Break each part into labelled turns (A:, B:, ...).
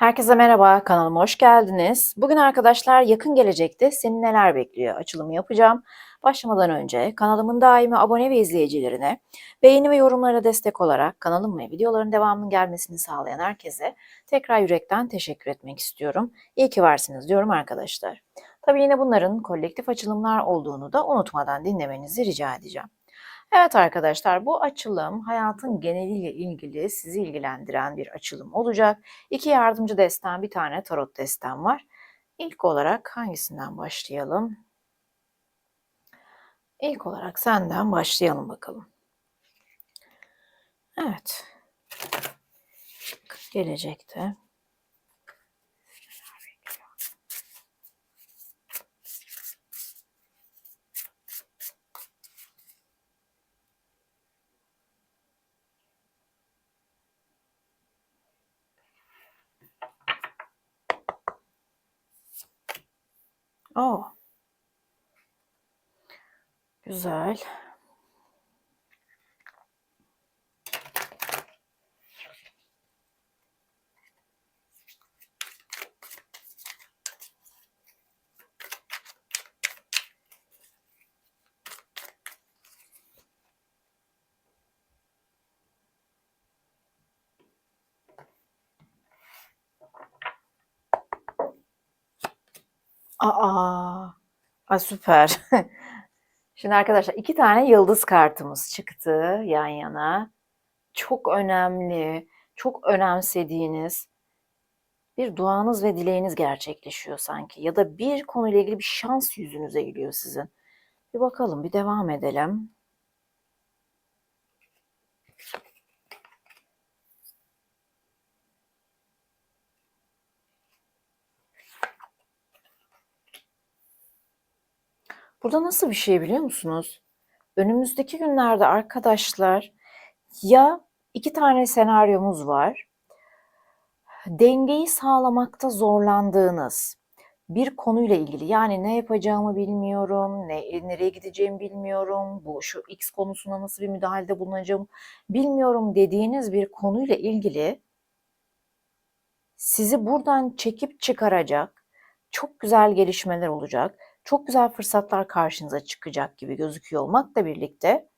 A: Herkese merhaba, kanalıma hoş geldiniz. Bugün arkadaşlar yakın gelecekte seni neler bekliyor açılımı yapacağım. Başlamadan önce kanalımın daimi abone ve izleyicilerine beğeni ve yorumlara destek olarak kanalım ve videoların devamının gelmesini sağlayan herkese tekrar yürekten teşekkür etmek istiyorum. İyi ki varsınız diyorum arkadaşlar. Tabii yine bunların kolektif açılımlar olduğunu da unutmadan dinlemenizi rica edeceğim. Evet arkadaşlar bu açılım hayatın geneliyle ilgili sizi ilgilendiren bir açılım olacak. İki yardımcı destem, bir tane tarot destem var. İlk olarak hangisinden başlayalım? İlk olarak senden başlayalım bakalım. Evet. Gelecekte. Oh. Güzel. Aa, a süper. Şimdi arkadaşlar iki tane yıldız kartımız çıktı yan yana. Çok önemli, çok önemsediğiniz bir duanız ve dileğiniz gerçekleşiyor sanki. Ya da bir konuyla ilgili bir şans yüzünüze geliyor sizin. Bir bakalım, bir devam edelim. Burada nasıl bir şey biliyor musunuz? Önümüzdeki günlerde arkadaşlar ya iki tane senaryomuz var. Dengeyi sağlamakta zorlandığınız bir konuyla ilgili yani ne yapacağımı bilmiyorum, ne, nereye gideceğimi bilmiyorum, bu şu X konusuna nasıl bir müdahalede bulunacağım bilmiyorum dediğiniz bir konuyla ilgili sizi buradan çekip çıkaracak çok güzel gelişmeler olacak çok güzel fırsatlar karşınıza çıkacak gibi gözüküyor olmakla birlikte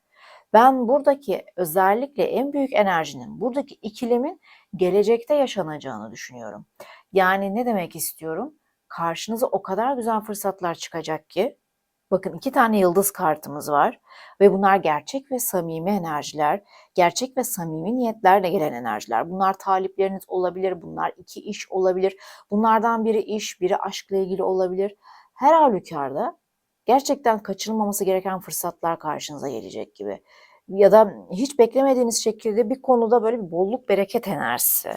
A: ben buradaki özellikle en büyük enerjinin, buradaki ikilemin gelecekte yaşanacağını düşünüyorum. Yani ne demek istiyorum? Karşınıza o kadar güzel fırsatlar çıkacak ki Bakın iki tane yıldız kartımız var ve bunlar gerçek ve samimi enerjiler, gerçek ve samimi niyetlerle gelen enerjiler. Bunlar talipleriniz olabilir, bunlar iki iş olabilir, bunlardan biri iş, biri aşkla ilgili olabilir her halükarda gerçekten kaçırılmaması gereken fırsatlar karşınıza gelecek gibi. Ya da hiç beklemediğiniz şekilde bir konuda böyle bir bolluk bereket enerjisi.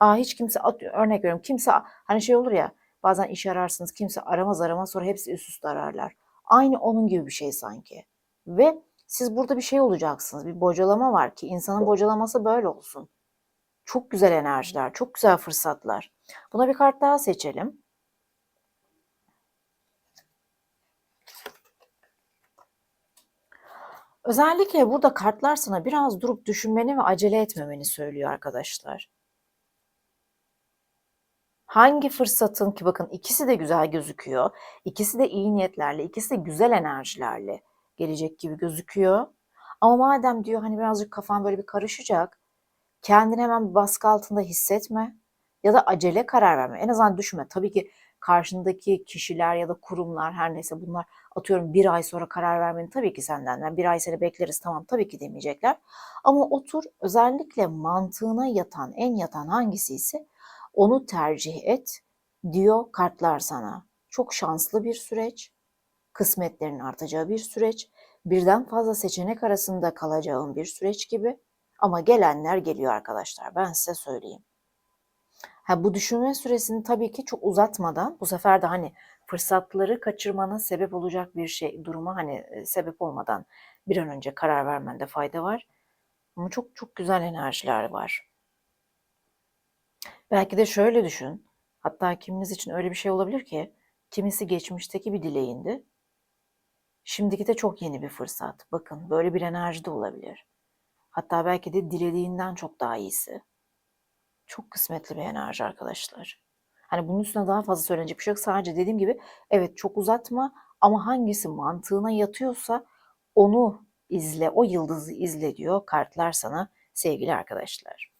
A: Aa hiç kimse örnek veriyorum kimse hani şey olur ya bazen iş ararsınız kimse aramaz aramaz sonra hepsi üst üste ararlar. Aynı onun gibi bir şey sanki. Ve siz burada bir şey olacaksınız. Bir bocalama var ki insanın bocalaması böyle olsun. Çok güzel enerjiler, çok güzel fırsatlar. Buna bir kart daha seçelim. Özellikle burada kartlar sana biraz durup düşünmeni ve acele etmemeni söylüyor arkadaşlar. Hangi fırsatın ki bakın ikisi de güzel gözüküyor. İkisi de iyi niyetlerle, ikisi de güzel enerjilerle gelecek gibi gözüküyor. Ama madem diyor hani birazcık kafan böyle bir karışacak. Kendini hemen bir baskı altında hissetme ya da acele karar verme. En azından düşünme. Tabii ki karşındaki kişiler ya da kurumlar her neyse bunlar atıyorum bir ay sonra karar vermeni tabii ki senden. Yani bir ay seni bekleriz tamam tabii ki demeyecekler. Ama otur özellikle mantığına yatan en yatan hangisi ise onu tercih et diyor kartlar sana. Çok şanslı bir süreç, kısmetlerin artacağı bir süreç, birden fazla seçenek arasında kalacağın bir süreç gibi. Ama gelenler geliyor arkadaşlar ben size söyleyeyim. Ha, bu düşünme süresini tabii ki çok uzatmadan bu sefer de hani fırsatları kaçırmana sebep olacak bir şey duruma hani sebep olmadan bir an önce karar vermende fayda var. Ama çok çok güzel enerjiler var. Belki de şöyle düşün. Hatta kiminiz için öyle bir şey olabilir ki kimisi geçmişteki bir dileğindi. Şimdiki de çok yeni bir fırsat. Bakın böyle bir enerji de olabilir. Hatta belki de dilediğinden çok daha iyisi. Çok kısmetli bir enerji arkadaşlar. Hani bunun üstüne daha fazla söylenecek bir şey yok. Sadece dediğim gibi evet çok uzatma ama hangisi mantığına yatıyorsa onu izle, o yıldızı izle diyor kartlar sana sevgili arkadaşlar.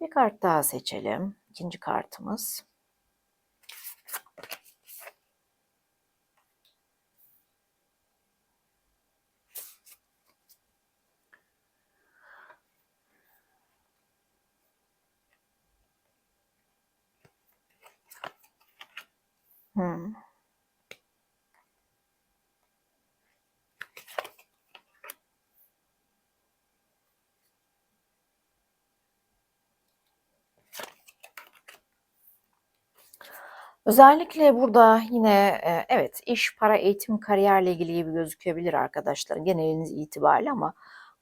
A: Bir kart daha seçelim. İkinci kartımız. Hmm. Özellikle burada yine e, evet iş, para, eğitim, kariyerle ilgili gibi gözükebilir arkadaşlar geneliniz itibariyle ama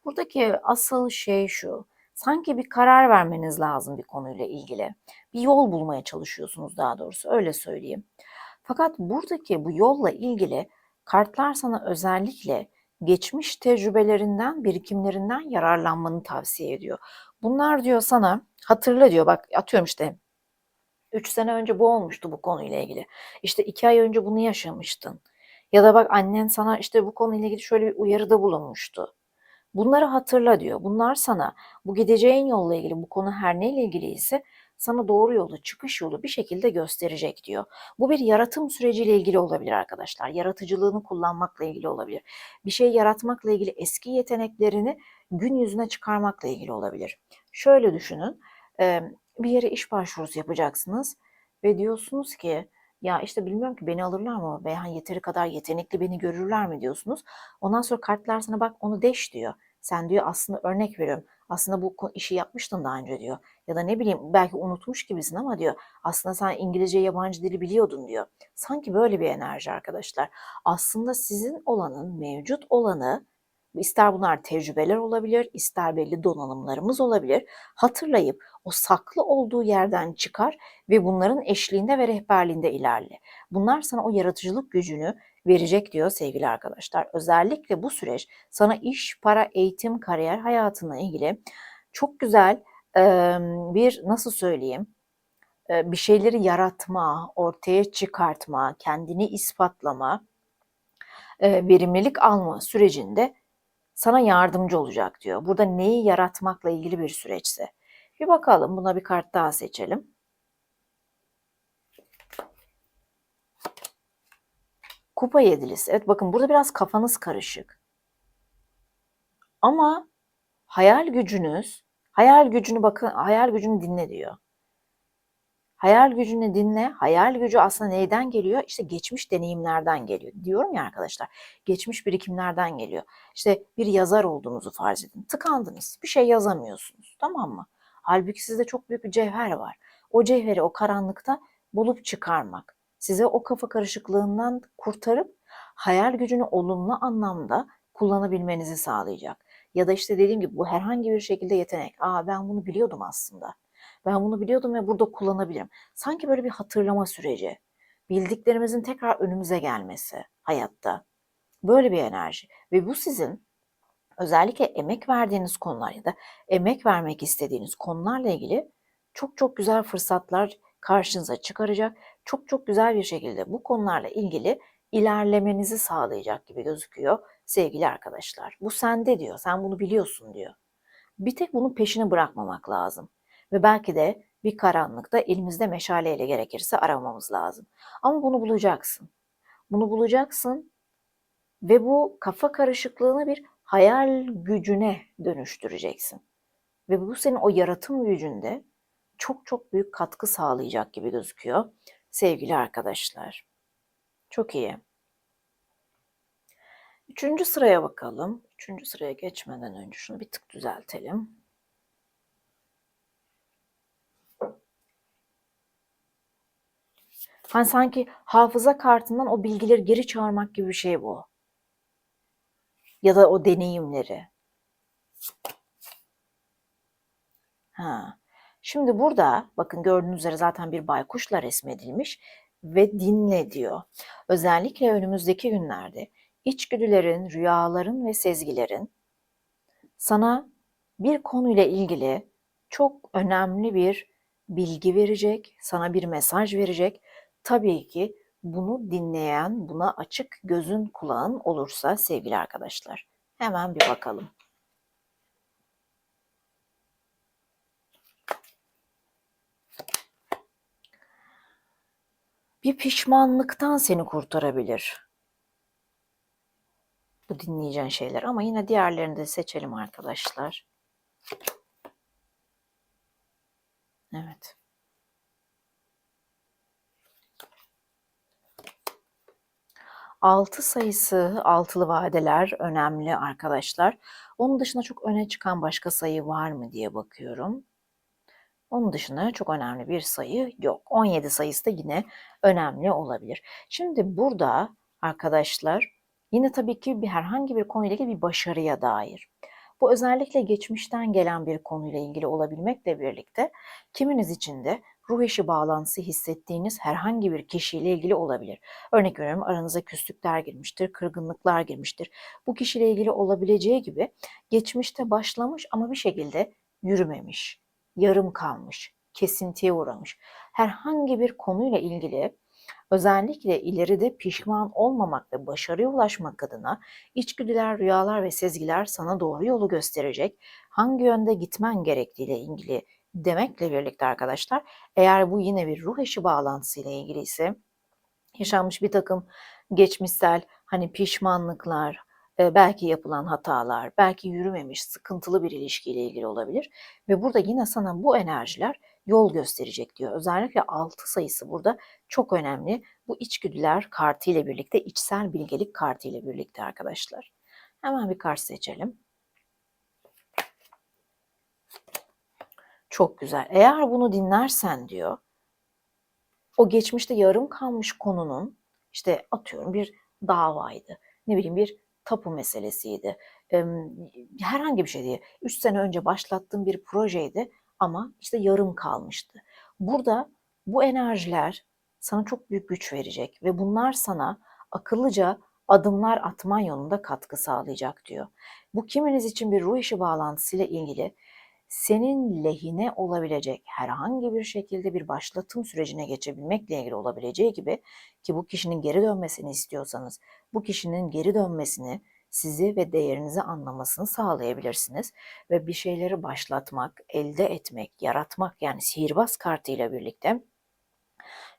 A: buradaki asıl şey şu. Sanki bir karar vermeniz lazım bir konuyla ilgili. Bir yol bulmaya çalışıyorsunuz daha doğrusu öyle söyleyeyim. Fakat buradaki bu yolla ilgili kartlar sana özellikle geçmiş tecrübelerinden, birikimlerinden yararlanmanı tavsiye ediyor. Bunlar diyor sana hatırla diyor bak atıyorum işte 3 sene önce bu olmuştu bu konuyla ilgili. İşte 2 ay önce bunu yaşamıştın. Ya da bak annen sana işte bu konuyla ilgili şöyle bir uyarıda bulunmuştu. Bunları hatırla diyor. Bunlar sana bu gideceğin yolla ilgili bu konu her neyle ilgili ise sana doğru yolu, çıkış yolu bir şekilde gösterecek diyor. Bu bir yaratım süreciyle ilgili olabilir arkadaşlar. Yaratıcılığını kullanmakla ilgili olabilir. Bir şey yaratmakla ilgili eski yeteneklerini gün yüzüne çıkarmakla ilgili olabilir. Şöyle düşünün. Bir yere iş başvurusu yapacaksınız ve diyorsunuz ki ya işte bilmiyorum ki beni alırlar mı veya yeteri kadar yetenekli beni görürler mi diyorsunuz. Ondan sonra kartlar sana bak onu deş diyor. Sen diyor aslında örnek veriyorum. Aslında bu işi yapmıştın daha önce diyor. Ya da ne bileyim belki unutmuş gibisin ama diyor. Aslında sen İngilizce yabancı dili biliyordun diyor. Sanki böyle bir enerji arkadaşlar. Aslında sizin olanın, mevcut olanı ister bunlar tecrübeler olabilir, ister belli donanımlarımız olabilir. Hatırlayıp o saklı olduğu yerden çıkar ve bunların eşliğinde ve rehberliğinde ilerle. Bunlar sana o yaratıcılık gücünü verecek diyor sevgili arkadaşlar. Özellikle bu süreç sana iş, para, eğitim, kariyer hayatına ilgili çok güzel bir nasıl söyleyeyim bir şeyleri yaratma, ortaya çıkartma, kendini ispatlama, verimlilik alma sürecinde sana yardımcı olacak diyor. Burada neyi yaratmakla ilgili bir süreçse. Bir bakalım buna bir kart daha seçelim. Kupa yedilisi. Evet bakın burada biraz kafanız karışık. Ama hayal gücünüz, hayal gücünü bakın, hayal gücünü dinle diyor. Hayal gücünü dinle. Hayal gücü aslında neyden geliyor? İşte geçmiş deneyimlerden geliyor. Diyorum ya arkadaşlar. Geçmiş birikimlerden geliyor. İşte bir yazar olduğunuzu farz edin. Tıkandınız. Bir şey yazamıyorsunuz. Tamam mı? Halbuki sizde çok büyük bir cevher var. O cevheri o karanlıkta bulup çıkarmak. Size o kafa karışıklığından kurtarıp hayal gücünü olumlu anlamda kullanabilmenizi sağlayacak. Ya da işte dediğim gibi bu herhangi bir şekilde yetenek. Aa ben bunu biliyordum aslında. Ben bunu biliyordum ve burada kullanabilirim. Sanki böyle bir hatırlama süreci. Bildiklerimizin tekrar önümüze gelmesi hayatta. Böyle bir enerji. Ve bu sizin özellikle emek verdiğiniz konular ya da emek vermek istediğiniz konularla ilgili çok çok güzel fırsatlar karşınıza çıkaracak. Çok çok güzel bir şekilde bu konularla ilgili ilerlemenizi sağlayacak gibi gözüküyor sevgili arkadaşlar. Bu sende diyor. Sen bunu biliyorsun diyor. Bir tek bunun peşini bırakmamak lazım. Ve belki de bir karanlıkta elimizde meşaleyle gerekirse aramamız lazım. Ama bunu bulacaksın. Bunu bulacaksın ve bu kafa karışıklığını bir hayal gücüne dönüştüreceksin. Ve bu senin o yaratım gücünde çok çok büyük katkı sağlayacak gibi gözüküyor sevgili arkadaşlar. Çok iyi. Üçüncü sıraya bakalım. Üçüncü sıraya geçmeden önce şunu bir tık düzeltelim. Hani sanki hafıza kartından o bilgileri geri çağırmak gibi bir şey bu. Ya da o deneyimleri. Ha. Şimdi burada bakın gördüğünüz üzere zaten bir baykuşla resmedilmiş ve dinle diyor. Özellikle önümüzdeki günlerde içgüdülerin, rüyaların ve sezgilerin sana bir konuyla ilgili çok önemli bir bilgi verecek, sana bir mesaj verecek. Tabii ki bunu dinleyen, buna açık gözün kulağın olursa sevgili arkadaşlar. Hemen bir bakalım. Bir pişmanlıktan seni kurtarabilir. Bu dinleyeceğin şeyler ama yine diğerlerini de seçelim arkadaşlar. Evet. Altı sayısı, altılı vadeler önemli arkadaşlar. Onun dışında çok öne çıkan başka sayı var mı diye bakıyorum. Onun dışında çok önemli bir sayı yok. 17 sayısı da yine önemli olabilir. Şimdi burada arkadaşlar yine tabii ki bir herhangi bir konuyla ilgili bir başarıya dair. Bu özellikle geçmişten gelen bir konuyla ilgili olabilmekle birlikte kiminiz için de ruh eşi bağlantısı hissettiğiniz herhangi bir kişiyle ilgili olabilir. Örnek veriyorum aranıza küslükler girmiştir, kırgınlıklar girmiştir. Bu kişiyle ilgili olabileceği gibi geçmişte başlamış ama bir şekilde yürümemiş, yarım kalmış, kesintiye uğramış. Herhangi bir konuyla ilgili özellikle ileride pişman olmamak ve başarıya ulaşmak adına içgüdüler, rüyalar ve sezgiler sana doğru yolu gösterecek. Hangi yönde gitmen gerektiğiyle ilgili demekle birlikte arkadaşlar eğer bu yine bir ruh eşi bağlantısıyla ilgili ise yaşanmış bir takım geçmişsel hani pişmanlıklar, e, belki yapılan hatalar, belki yürümemiş sıkıntılı bir ilişkiyle ilgili olabilir ve burada yine sana bu enerjiler yol gösterecek diyor. Özellikle 6 sayısı burada çok önemli. Bu içgüdüler kartı ile birlikte, içsel bilgelik kartı ile birlikte arkadaşlar. Hemen bir kart seçelim. Çok güzel. Eğer bunu dinlersen diyor, o geçmişte yarım kalmış konunun işte atıyorum bir davaydı. Ne bileyim bir tapu meselesiydi. Herhangi bir şey değil. Üç sene önce başlattığım bir projeydi ama işte yarım kalmıştı. Burada bu enerjiler sana çok büyük güç verecek ve bunlar sana akıllıca adımlar atman yolunda katkı sağlayacak diyor. Bu kiminiz için bir ruh işi bağlantısıyla ilgili senin lehine olabilecek herhangi bir şekilde bir başlatım sürecine geçebilmekle ilgili olabileceği gibi ki bu kişinin geri dönmesini istiyorsanız bu kişinin geri dönmesini sizi ve değerinizi anlamasını sağlayabilirsiniz ve bir şeyleri başlatmak, elde etmek, yaratmak yani sihirbaz kartıyla birlikte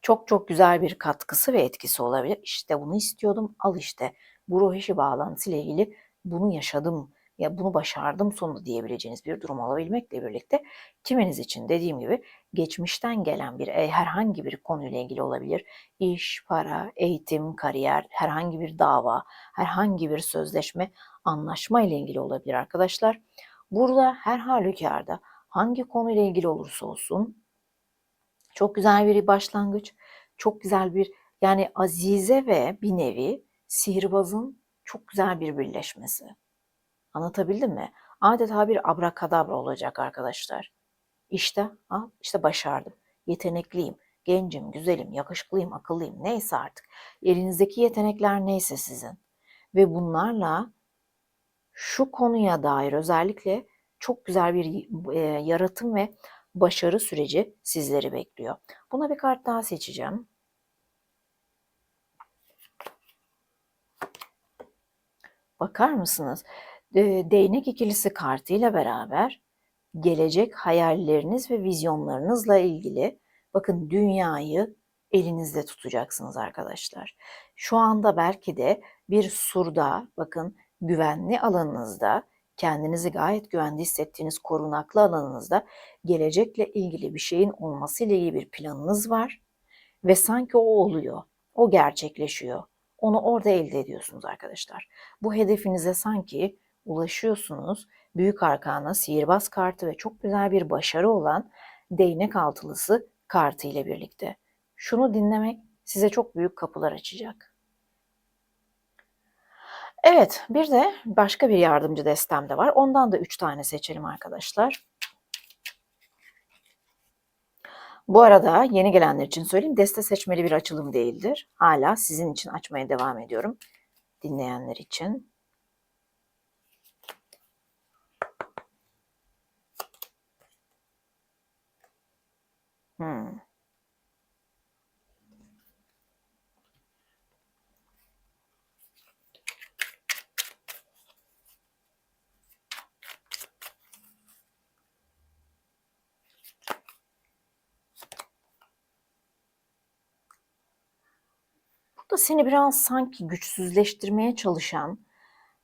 A: çok çok güzel bir katkısı ve etkisi olabilir. İşte bunu istiyordum, al işte bu ruh işi bağlantısıyla ilgili bunu yaşadım ya bunu başardım sonunda diyebileceğiniz bir durum olabilmekle birlikte kiminiz için dediğim gibi geçmişten gelen bir e, herhangi bir konuyla ilgili olabilir. İş, para, eğitim, kariyer, herhangi bir dava, herhangi bir sözleşme, anlaşma ile ilgili olabilir arkadaşlar. Burada her halükarda hangi konuyla ilgili olursa olsun çok güzel bir başlangıç, çok güzel bir yani Azize ve bir nevi sihirbazın çok güzel bir birleşmesi. Anlatabildim mi? Adeta bir abrakadabra olacak arkadaşlar. İşte, al, işte başardım. Yetenekliyim, gencim, güzelim, yakışıklıyım, akıllıyım. Neyse artık. Elinizdeki yetenekler neyse sizin. Ve bunlarla şu konuya dair özellikle çok güzel bir e, yaratım ve başarı süreci sizleri bekliyor. Buna bir kart daha seçeceğim. Bakar mısınız? Değnek ikilisi kartıyla beraber gelecek hayalleriniz ve vizyonlarınızla ilgili bakın dünyayı elinizde tutacaksınız arkadaşlar. Şu anda belki de bir surda bakın güvenli alanınızda kendinizi gayet güvende hissettiğiniz korunaklı alanınızda gelecekle ilgili bir şeyin olması ile ilgili bir planınız var ve sanki o oluyor. O gerçekleşiyor. Onu orada elde ediyorsunuz arkadaşlar. Bu hedefinize sanki ulaşıyorsunuz. Büyük arkana sihirbaz kartı ve çok güzel bir başarı olan değnek altılısı kartı ile birlikte. Şunu dinlemek size çok büyük kapılar açacak. Evet, bir de başka bir yardımcı destem de var. Ondan da üç tane seçelim arkadaşlar. Bu arada yeni gelenler için söyleyeyim, deste seçmeli bir açılım değildir. Hala sizin için açmaya devam ediyorum dinleyenler için. Hmm. Burada seni biraz sanki güçsüzleştirmeye çalışan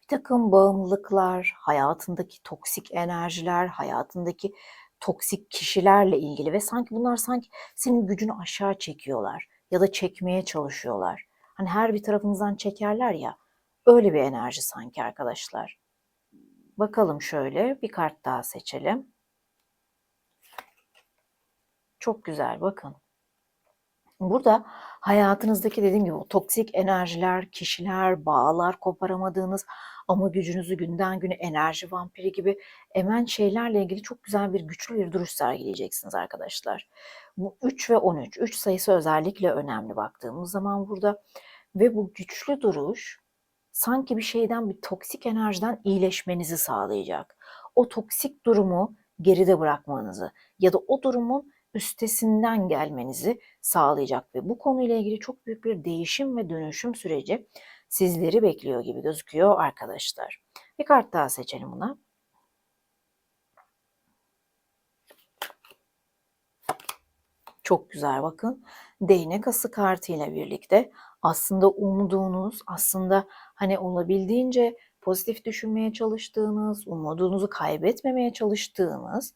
A: bir takım bağımlılıklar, hayatındaki toksik enerjiler, hayatındaki toksik kişilerle ilgili ve sanki bunlar sanki senin gücünü aşağı çekiyorlar ya da çekmeye çalışıyorlar. Hani her bir tarafınızdan çekerler ya, öyle bir enerji sanki arkadaşlar. Bakalım şöyle bir kart daha seçelim. Çok güzel bakın. Burada hayatınızdaki dediğim gibi o toksik enerjiler, kişiler, bağlar koparamadığınız ama gücünüzü günden güne enerji vampiri gibi emen şeylerle ilgili çok güzel bir güçlü bir duruş sergileyeceksiniz arkadaşlar. Bu 3 ve 13, 3 sayısı özellikle önemli baktığımız zaman burada ve bu güçlü duruş sanki bir şeyden bir toksik enerjiden iyileşmenizi sağlayacak. O toksik durumu geride bırakmanızı ya da o durumun üstesinden gelmenizi sağlayacak ve bu konuyla ilgili çok büyük bir değişim ve dönüşüm süreci sizleri bekliyor gibi gözüküyor arkadaşlar. Bir kart daha seçelim buna. Çok güzel bakın. Değnek ası kartı ile birlikte aslında umduğunuz, aslında hani olabildiğince pozitif düşünmeye çalıştığınız, umudunuzu kaybetmemeye çalıştığınız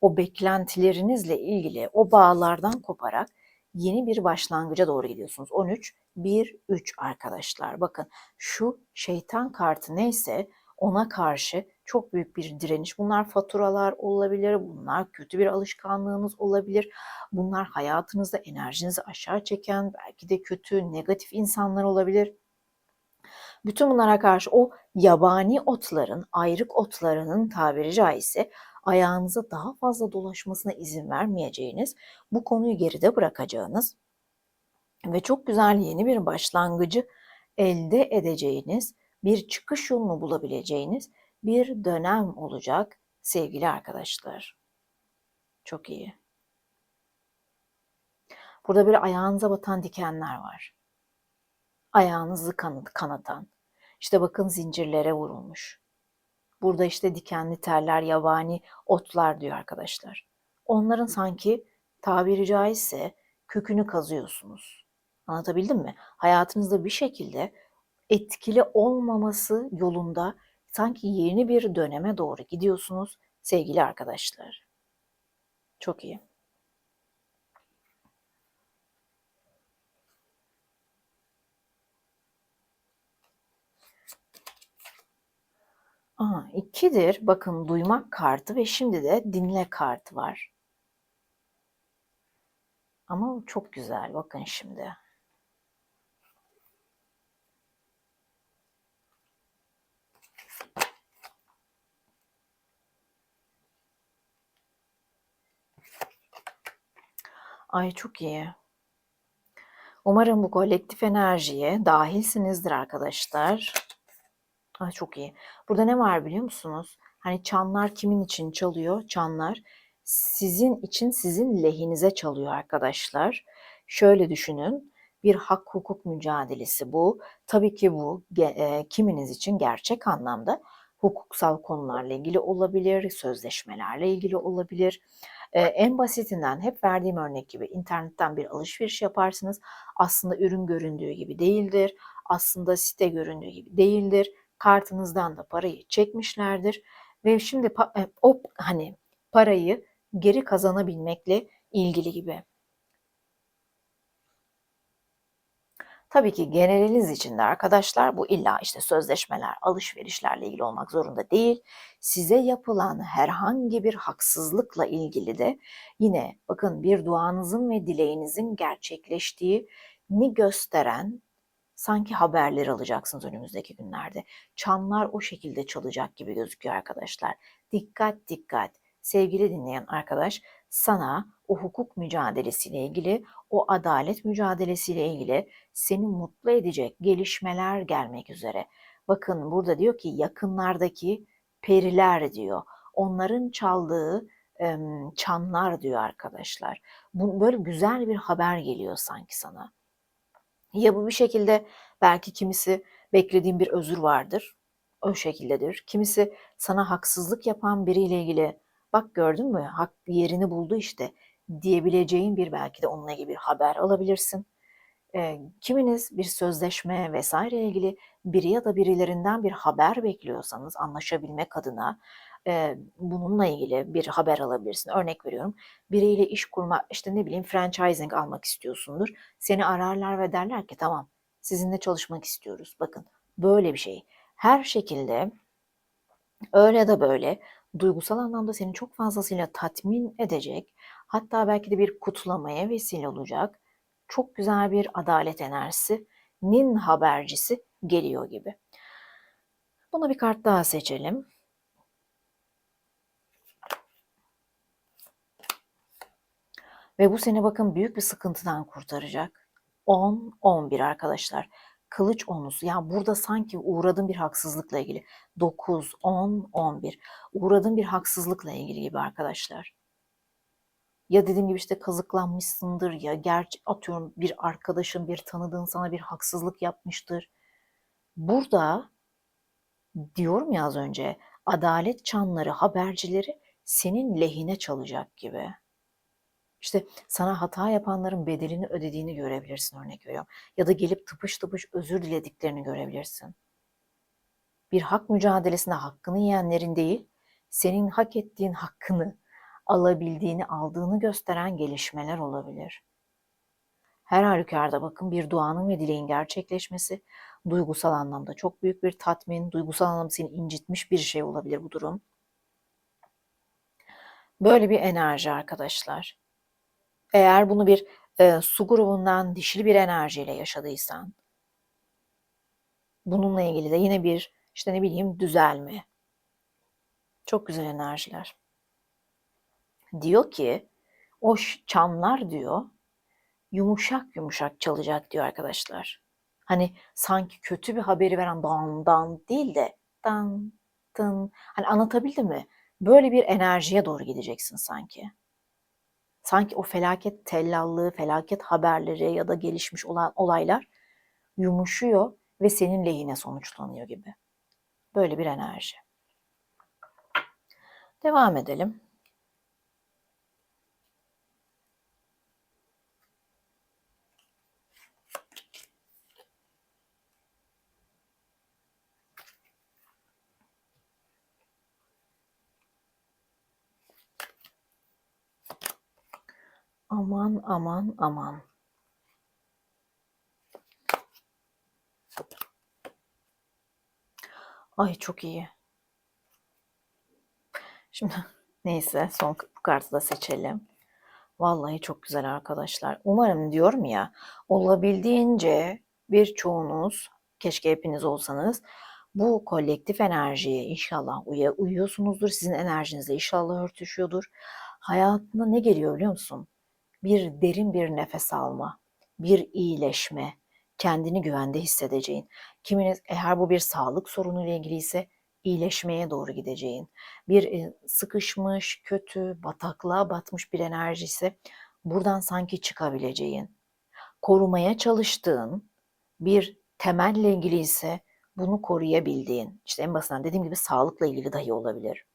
A: o beklentilerinizle ilgili o bağlardan koparak yeni bir başlangıca doğru gidiyorsunuz. 13, 1, 3 arkadaşlar. Bakın şu şeytan kartı neyse ona karşı çok büyük bir direniş. Bunlar faturalar olabilir, bunlar kötü bir alışkanlığınız olabilir. Bunlar hayatınızda enerjinizi aşağı çeken, belki de kötü, negatif insanlar olabilir. Bütün bunlara karşı o yabani otların, ayrık otlarının tabiri caizse ayağınıza daha fazla dolaşmasına izin vermeyeceğiniz, bu konuyu geride bırakacağınız ve çok güzel yeni bir başlangıcı elde edeceğiniz, bir çıkış yolunu bulabileceğiniz bir dönem olacak sevgili arkadaşlar. Çok iyi. Burada böyle ayağınıza batan dikenler var. Ayağınızı kanat, kanatan. İşte bakın zincirlere vurulmuş. Burada işte dikenli teller, yabani otlar diyor arkadaşlar. Onların sanki tabiri caizse kökünü kazıyorsunuz. Anlatabildim mi? Hayatınızda bir şekilde etkili olmaması yolunda sanki yeni bir döneme doğru gidiyorsunuz sevgili arkadaşlar. Çok iyi. Aha, ikidir. Bakın duymak kartı ve şimdi de dinle kartı var. Ama çok güzel. Bakın şimdi. Ay çok iyi. Umarım bu kolektif enerjiye dahilsinizdir arkadaşlar. Ay çok iyi. Burada ne var biliyor musunuz? Hani çanlar kimin için çalıyor? Çanlar sizin için sizin lehinize çalıyor arkadaşlar. Şöyle düşünün. Bir hak hukuk mücadelesi bu. Tabii ki bu e, kiminiz için gerçek anlamda hukuksal konularla ilgili olabilir, sözleşmelerle ilgili olabilir. Ee, en basitinden hep verdiğim örnek gibi internetten bir alışveriş yaparsınız. Aslında ürün göründüğü gibi değildir. Aslında site göründüğü gibi değildir kartınızdan da parayı çekmişlerdir ve şimdi e, o hani parayı geri kazanabilmekle ilgili gibi. Tabii ki geneliniz için de arkadaşlar bu illa işte sözleşmeler, alışverişlerle ilgili olmak zorunda değil. Size yapılan herhangi bir haksızlıkla ilgili de yine bakın bir duanızın ve dileğinizin gerçekleştiğini gösteren sanki haberler alacaksınız önümüzdeki günlerde. Çanlar o şekilde çalacak gibi gözüküyor arkadaşlar. Dikkat dikkat. Sevgili dinleyen arkadaş sana o hukuk mücadelesiyle ilgili, o adalet mücadelesiyle ilgili seni mutlu edecek gelişmeler gelmek üzere. Bakın burada diyor ki yakınlardaki periler diyor. Onların çaldığı çanlar diyor arkadaşlar. Bu böyle güzel bir haber geliyor sanki sana. Ya bu bir şekilde belki kimisi beklediğin bir özür vardır. O şekildedir. Kimisi sana haksızlık yapan biriyle ilgili bak gördün mü hak yerini buldu işte diyebileceğin bir belki de onunla ilgili bir haber alabilirsin. E, kiminiz bir sözleşme vesaire ilgili biri ya da birilerinden bir haber bekliyorsanız anlaşabilmek adına e, bununla ilgili bir haber alabilirsin. Örnek veriyorum biriyle iş kurma işte ne bileyim franchising almak istiyorsundur. Seni ararlar ve derler ki tamam sizinle çalışmak istiyoruz. Bakın böyle bir şey. Her şekilde öyle ya da böyle duygusal anlamda seni çok fazlasıyla tatmin edecek, hatta belki de bir kutlamaya vesile olacak çok güzel bir adalet enerjisinin habercisi geliyor gibi. Buna bir kart daha seçelim. Ve bu seni bakın büyük bir sıkıntıdan kurtaracak. 10-11 arkadaşlar. Kılıç onusu. Yani burada sanki uğradığın bir haksızlıkla ilgili. 9, 10, 11. Uğradığın bir haksızlıkla ilgili gibi arkadaşlar. Ya dediğim gibi işte kazıklanmışsındır ya gerçi atıyorum bir arkadaşın, bir tanıdığın sana bir haksızlık yapmıştır. Burada diyorum ya az önce adalet çanları, habercileri senin lehine çalacak gibi. İşte sana hata yapanların bedelini ödediğini görebilirsin örnek veriyorum. Ya da gelip tıpış tıpış özür dilediklerini görebilirsin. Bir hak mücadelesinde hakkını yiyenlerin değil, senin hak ettiğin hakkını alabildiğini, aldığını gösteren gelişmeler olabilir. Her halükarda bakın bir duanın ve dileğin gerçekleşmesi duygusal anlamda çok büyük bir tatmin, duygusal anlamda seni incitmiş bir şey olabilir bu durum. Böyle bir enerji arkadaşlar. Eğer bunu bir e, su grubundan dişil bir enerjiyle yaşadıysan, bununla ilgili de yine bir işte ne bileyim düzelme. Çok güzel enerjiler. Diyor ki o çanlar diyor yumuşak yumuşak çalacak diyor arkadaşlar. Hani sanki kötü bir haberi veren dan dan değil de dan tın. Hani anlatabildim mi? Böyle bir enerjiye doğru gideceksin sanki. Sanki o felaket tellallığı, felaket haberleri ya da gelişmiş olan olaylar yumuşuyor ve senin lehine sonuçlanıyor gibi. Böyle bir enerji. Devam edelim. Aman aman aman. Ay çok iyi. Şimdi neyse son bu kartı da seçelim. Vallahi çok güzel arkadaşlar. Umarım diyorum ya olabildiğince birçoğunuz keşke hepiniz olsanız bu kolektif enerjiye inşallah uy uyuyorsunuzdur. Sizin enerjinizle inşallah örtüşüyordur. Hayatına ne geliyor biliyor musun? Bir derin bir nefes alma, bir iyileşme, kendini güvende hissedeceğin. Kiminiz eğer bu bir sağlık sorunu ile ilgili ise iyileşmeye doğru gideceğin. Bir e, sıkışmış, kötü, bataklığa batmış bir enerji ise buradan sanki çıkabileceğin. Korumaya çalıştığın bir temelle ilgili ise bunu koruyabildiğin. İşte en basitinden dediğim gibi sağlıkla ilgili dahi olabilir.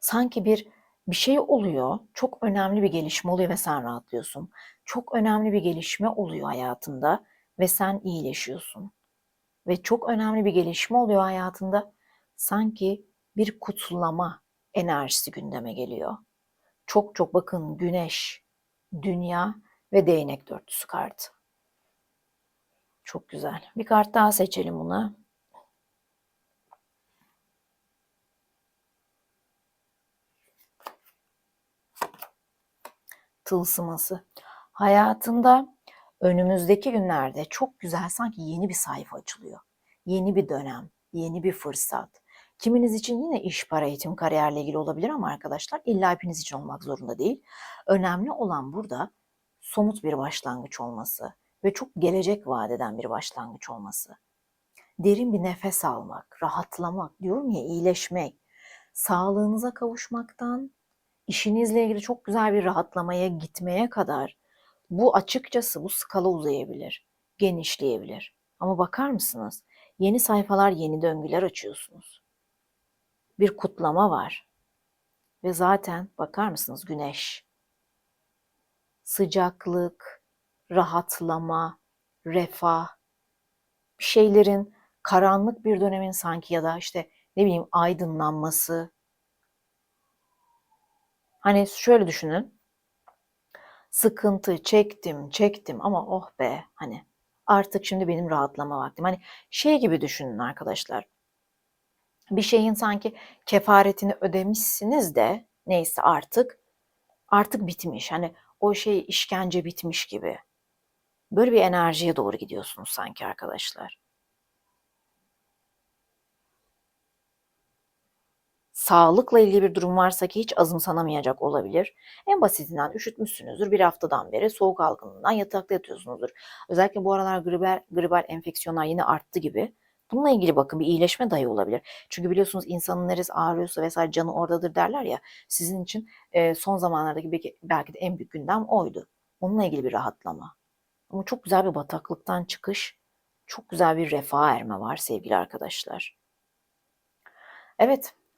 A: Sanki bir bir şey oluyor, çok önemli bir gelişme oluyor ve sen rahatlıyorsun. Çok önemli bir gelişme oluyor hayatında ve sen iyileşiyorsun. Ve çok önemli bir gelişme oluyor hayatında. Sanki bir kutlama enerjisi gündeme geliyor. Çok çok bakın güneş, dünya ve değnek dörtlüsü kartı. Çok güzel. Bir kart daha seçelim buna. Tılsıması. Hayatında önümüzdeki günlerde çok güzel sanki yeni bir sayfa açılıyor. Yeni bir dönem, yeni bir fırsat. Kiminiz için yine iş, para, eğitim, kariyerle ilgili olabilir ama arkadaşlar illa hepiniz için olmak zorunda değil. Önemli olan burada somut bir başlangıç olması ve çok gelecek vadeden bir başlangıç olması. Derin bir nefes almak, rahatlamak, diyorum ya iyileşmek, sağlığınıza kavuşmaktan işinizle ilgili çok güzel bir rahatlamaya gitmeye kadar bu açıkçası bu skala uzayabilir, genişleyebilir. Ama bakar mısınız? Yeni sayfalar, yeni döngüler açıyorsunuz. Bir kutlama var. Ve zaten bakar mısınız güneş? Sıcaklık, rahatlama, refah, bir şeylerin karanlık bir dönemin sanki ya da işte ne bileyim aydınlanması. Hani şöyle düşünün. Sıkıntı çektim, çektim ama oh be hani artık şimdi benim rahatlama vaktim. Hani şey gibi düşünün arkadaşlar. Bir şeyin sanki kefaretini ödemişsiniz de neyse artık artık bitmiş. Hani o şey işkence bitmiş gibi. Böyle bir enerjiye doğru gidiyorsunuz sanki arkadaşlar. Sağlıkla ilgili bir durum varsa ki hiç azımsanamayacak olabilir. En basitinden üşütmüşsünüzdür. Bir haftadan beri soğuk algınlığından yatakta yatıyorsunuzdur. Özellikle bu aralar gribal, gribal enfeksiyonlar yine arttı gibi. Bununla ilgili bakın bir iyileşme dahi olabilir. Çünkü biliyorsunuz insanın neresi ağrıyorsa vesaire canı oradadır derler ya. Sizin için e, son zamanlardaki belki, belki de en büyük gündem oydu. Onunla ilgili bir rahatlama. Ama çok güzel bir bataklıktan çıkış, çok güzel bir refah erme var sevgili arkadaşlar. Evet,